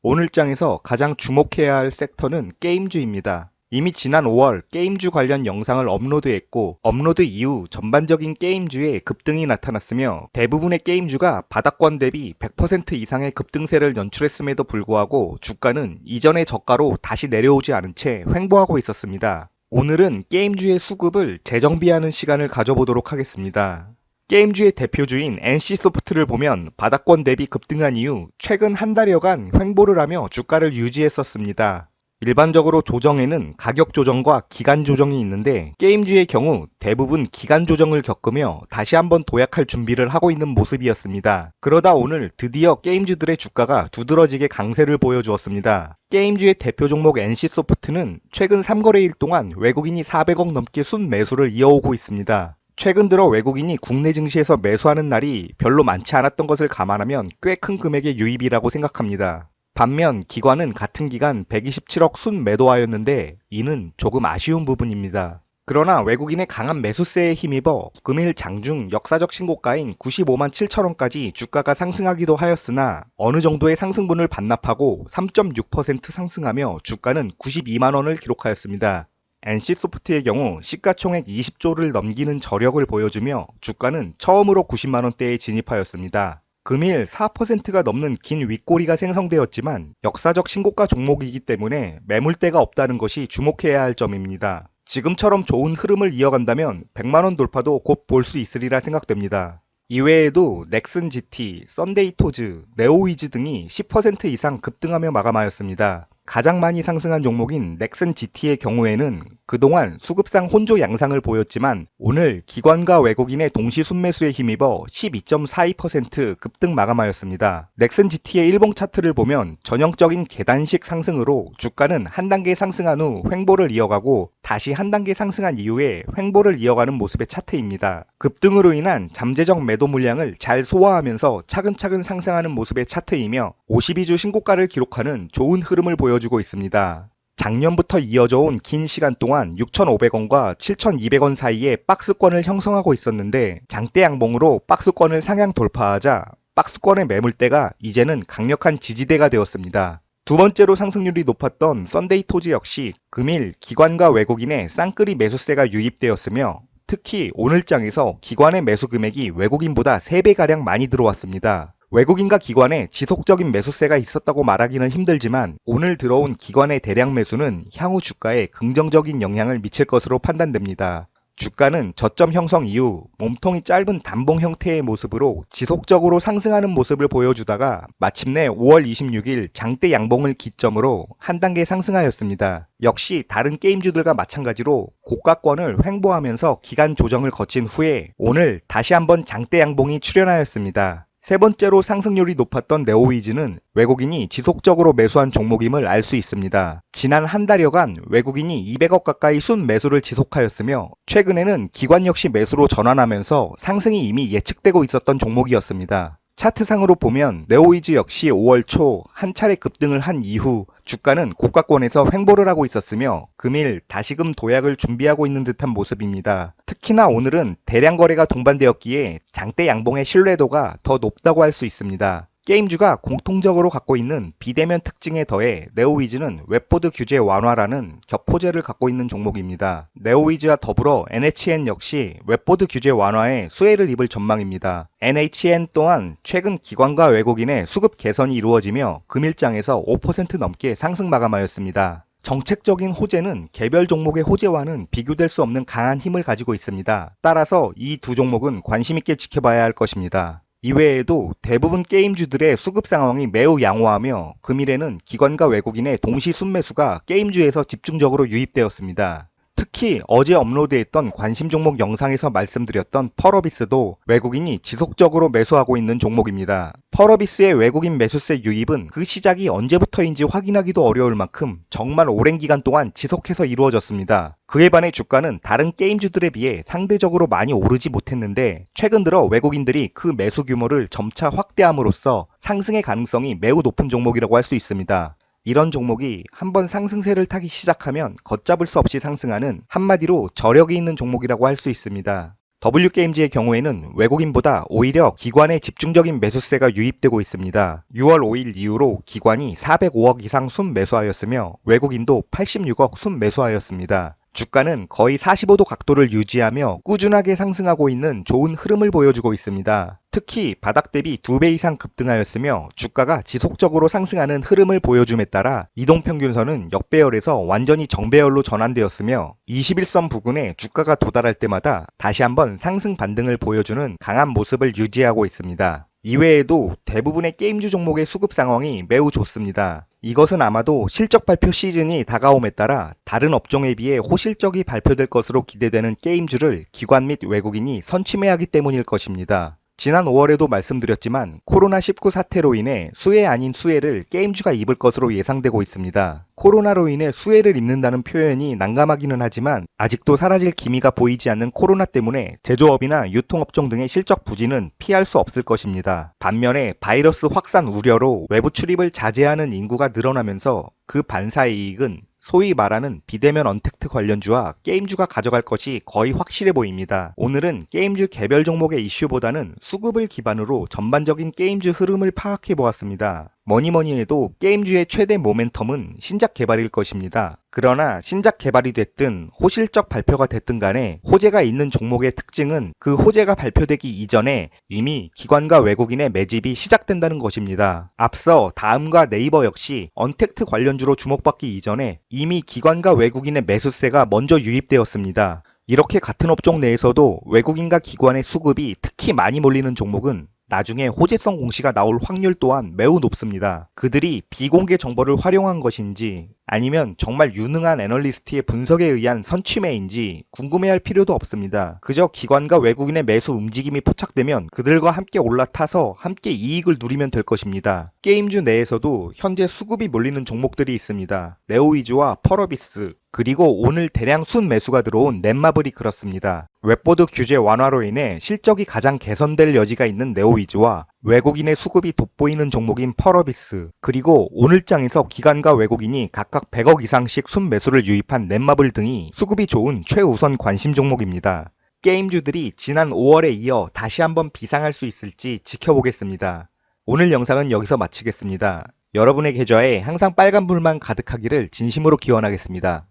오늘 장에서 가장 주목해야 할 섹터는 게임주입니다. 이미 지난 5월 게임주 관련 영상을 업로드했고 업로드 이후 전반적인 게임주의 급등이 나타났으며 대부분의 게임주가 바닥권 대비 100% 이상의 급등세를 연출했음에도 불구하고 주가는 이전의 저가로 다시 내려오지 않은 채 횡보하고 있었습니다. 오늘은 게임주의 수급을 재정비하는 시간을 가져보도록 하겠습니다. 게임주의 대표주인 NC소프트를 보면 바닥권 대비 급등한 이후 최근 한 달여간 횡보를 하며 주가를 유지했었습니다. 일반적으로 조정에는 가격 조정과 기간 조정이 있는데 게임주의 경우 대부분 기간 조정을 겪으며 다시 한번 도약할 준비를 하고 있는 모습이었습니다. 그러다 오늘 드디어 게임주들의 주가가 두드러지게 강세를 보여주었습니다. 게임주의 대표 종목 NC소프트는 최근 3거래일 동안 외국인이 400억 넘게 순 매수를 이어오고 있습니다. 최근 들어 외국인이 국내 증시에서 매수하는 날이 별로 많지 않았던 것을 감안하면 꽤 큰 금액의 유입이라고 생각합니다. 반면 기관은 같은 기간 127억 순 매도하였는데 이는 조금 아쉬운 부분입니다. 그러나 외국인의 강한 매수세에 힘입어 금일 장중 역사적 신고가인 95만 7천원까지 주가가 상승하기도 하였으나 어느 정도의 상승분을 반납하고 3.6% 상승하며 주가는 92만원을 기록하였습니다. NC소프트의 경우 시가총액 20조를 넘기는 저력을 보여주며 주가는 처음으로 90만 원대에 진입하였습니다. 금일 4%가 넘는 긴 윗꼬리가 생성되었지만 역사적 신고가 종목이기 때문에 매물대가 없다는 것이 주목해야 할 점입니다. 지금처럼 좋은 흐름을 이어간다면 100만원 돌파도 곧 볼 수 있으리라 생각됩니다. 이외에도 넥슨 GT, 썬데이토즈, 네오위즈 등이 10% 이상 급등하며 마감하였습니다. 가장 많이 상승한 종목인 넥슨 GT의 경우에는 그동안 수급상 혼조 양상을 보였지만 오늘 기관과 외국인의 동시 순매수에 힘입어 12.42% 급등 마감하였습니다. 넥슨 GT의 일봉 차트를 보면 전형적인 계단식 상승으로 주가는 한 단계 상승한 후 횡보를 이어가고 다시 한 단계 상승한 이후에 횡보를 이어가는 모습의 차트입니다. 급등으로 인한 잠재적 매도 물량을 잘 소화하면서 차근차근 상승하는 모습의 차트이며 52주 신고가를 기록하는 좋은 흐름을 보여주고 있습니다. 작년부터 이어져 온 긴 시간 동안 6,500원과 7,200원 사이에 박스권을 형성하고 있었는데 장대 양봉으로 박스권을 상향 돌파하자 박스권의 매물대가 이제는 강력한 지지대가 되었습니다. 두 번째로 상승률이 높았던 썬데이 토지 역시 금일 기관과 외국인의 쌍끌이 매수세가 유입되었으며 특히 오늘 장에서 기관의 매수 금액이 외국인보다 3배가량 많이 들어왔습니다. 외국인과 기관의 지속적인 매수세가 있었다고 말하기는 힘들지만 오늘 들어온 기관의 대량 매수는 향후 주가에 긍정적인 영향을 미칠 것으로 판단됩니다. 주가는 저점 형성 이후 몸통이 짧은 단봉 형태의 모습으로 지속적으로 상승하는 모습을 보여주다가 마침내 5월 26일 장대 양봉을 기점으로 한 단계 상승하였습니다. 역시 다른 게임주들과 마찬가지로 고가권을 횡보하면서 기간 조정을 거친 후에 오늘 다시 한번 장대 양봉이 출현하였습니다. 세 번째로 상승률이 높았던 네오위즈는 외국인이 지속적으로 매수한 종목임을 알 수 있습니다. 지난 한 달여간 외국인이 200억 가까이 순 매수를 지속하였으며 최근에는 기관 역시 매수로 전환하면서 상승이 이미 예측되고 있었던 종목이었습니다. 차트상으로 보면 네오위즈 역시 5월 초 한 차례 급등을 한 이후 주가는 고가권에서 횡보를 하고 있었으며 금일 다시금 도약을 준비하고 있는 듯한 모습입니다. 특히나 오늘은 대량 거래가 동반되었기에 장대 양봉의 신뢰도가 더 높다고 할 수 있습니다. 게임주가 공통적으로 갖고 있는 비대면 특징에 더해 네오위즈는 웹보드 규제 완화라는 격포제를 갖고 있는 종목입니다. 네오위즈와 더불어 NHN 역시 웹보드 규제 완화에 수혜를 입을 전망입니다. NHN 또한 최근 기관과 외국인의 수급 개선이 이루어지며 금일장에서 5% 넘게 상승 마감하였습니다. 정책적인 호재는 개별 종목의 호재와는 비교될 수 없는 강한 힘을 가지고 있습니다. 따라서 이 두 종목은 관심있게 지켜봐야 할 것입니다. 이외에도 대부분 게임주들의 수급 상황이 매우 양호하며 금일에는 기관과 외국인의 동시 순매수가 게임주에서 집중적으로 유입되었습니다. 특히 어제 업로드했던 관심 종목 영상에서 말씀드렸던 펄어비스도 외국인이 지속적으로 매수하고 있는 종목입니다. 펄어비스의 외국인 매수세 유입은 그 시작이 언제부터인지 확인하기도 어려울 만큼 정말 오랜 기간 동안 지속해서 이루어졌습니다. 그에 반해 주가는 다른 게임주들에 비해 상대적으로 많이 오르지 못했는데 최근 들어 외국인들이 그 매수 규모를 점차 확대함으로써 상승의 가능성이 매우 높은 종목이라고 할 수 있습니다. 이런 종목이 한번 상승세를 타기 시작하면 걷잡을 수 없이 상승하는 한마디로 저력이 있는 종목이라고 할 수 있습니다. W게임즈의 경우에는 외국인보다 오히려 기관의 집중적인 매수세가 유입되고 있습니다. 6월 5일 이후로 기관이 405억 이상 순 매수하였으며 외국인도 86억 순 매수하였습니다. 주가는 거의 45도 각도를 유지하며 꾸준하게 상승하고 있는 좋은 흐름을 보여주고 있습니다. 특히 바닥 대비 2배 이상 급등하였으며 주가가 지속적으로 상승하는 흐름을 보여줌에 따라 이동평균선은 역배열에서 완전히 정배열로 전환되었으며 21선 부근에 주가가 도달할 때마다 다시 한번 상승 반등을 보여주는 강한 모습을 유지하고 있습니다. 이외에도 대부분의 게임주 종목의 수급 상황이 매우 좋습니다. 이것은 아마도 실적 발표 시즌이 다가옴에 따라 다른 업종에 비해 호실적이 발표될 것으로 기대되는 게임주를 기관 및 외국인이 선취매하기 때문일 것입니다. 지난 5월에도 말씀드렸지만 코로나19 사태로 인해 수혜 아닌 수혜를 게임주가 입을 것으로 예상되고 있습니다. 코로나로 인해 수혜를 입는다는 표현이 난감하기는 하지만 아직도 사라질 기미가 보이지 않는 코로나 때문에 제조업이나 유통업종 등의 실적 부진은 피할 수 없을 것입니다. 반면에 바이러스 확산 우려로 외부 출입을 자제하는 인구가 늘어나면서 그 반사의 이익은 소위 말하는 비대면 언택트 관련주와 게임주가 가져갈 것이 거의 확실해 보입니다. 오늘은 게임주 개별 종목의 이슈보다는 수급을 기반으로 전반적인 게임주 흐름을 파악해 보았습니다. 뭐니 뭐니 해도 게임주의 최대 모멘텀은 신작 개발일 것입니다. 그러나 신작 개발이 됐든 호실적 발표가 됐든 간에 호재가 있는 종목의 특징은 그 호재가 발표되기 이전에 이미 기관과 외국인의 매집이 시작된다는 것입니다. 앞서 다음과 네이버 역시 언택트 관련주로 주목받기 이전에 이미 기관과 외국인의 매수세가 먼저 유입되었습니다. 이렇게 같은 업종 내에서도 외국인과 기관의 수급이 특히 많이 몰리는 종목은 나중에 호재성 공시가 나올 확률 또한 매우 높습니다. 그들이 비공개 정보를 활용한 것인지 아니면 정말 유능한 애널리스트의 분석에 의한 선취매인지 궁금해할 필요도 없습니다. 그저 기관과 외국인의 매수 움직임이 포착되면 그들과 함께 올라타서 함께 이익을 누리면 될 것입니다. 게임주 내에서도 현재 수급이 몰리는 종목들이 있습니다. 네오위즈와 펄어비스, 그리고 오늘 대량 순 매수가 들어온 넷마블이 그렇습니다. 웹보드 규제 완화로 인해 실적이 가장 개선될 여지가 있는 네오위즈와 외국인의 수급이 돋보이는 종목인 펄어비스, 그리고 오늘장에서 기관과 외국인이 각각 100억 이상씩 순 매수를 유입한 넷마블 등이 수급이 좋은 최우선 관심 종목입니다. 게임주들이 지난 5월에 이어 다시 한번 비상할 수 있을지 지켜보겠습니다. 오늘 영상은 여기서 마치겠습니다. 여러분의 계좌에 항상 빨간불만 가득하기를 진심으로 기원하겠습니다.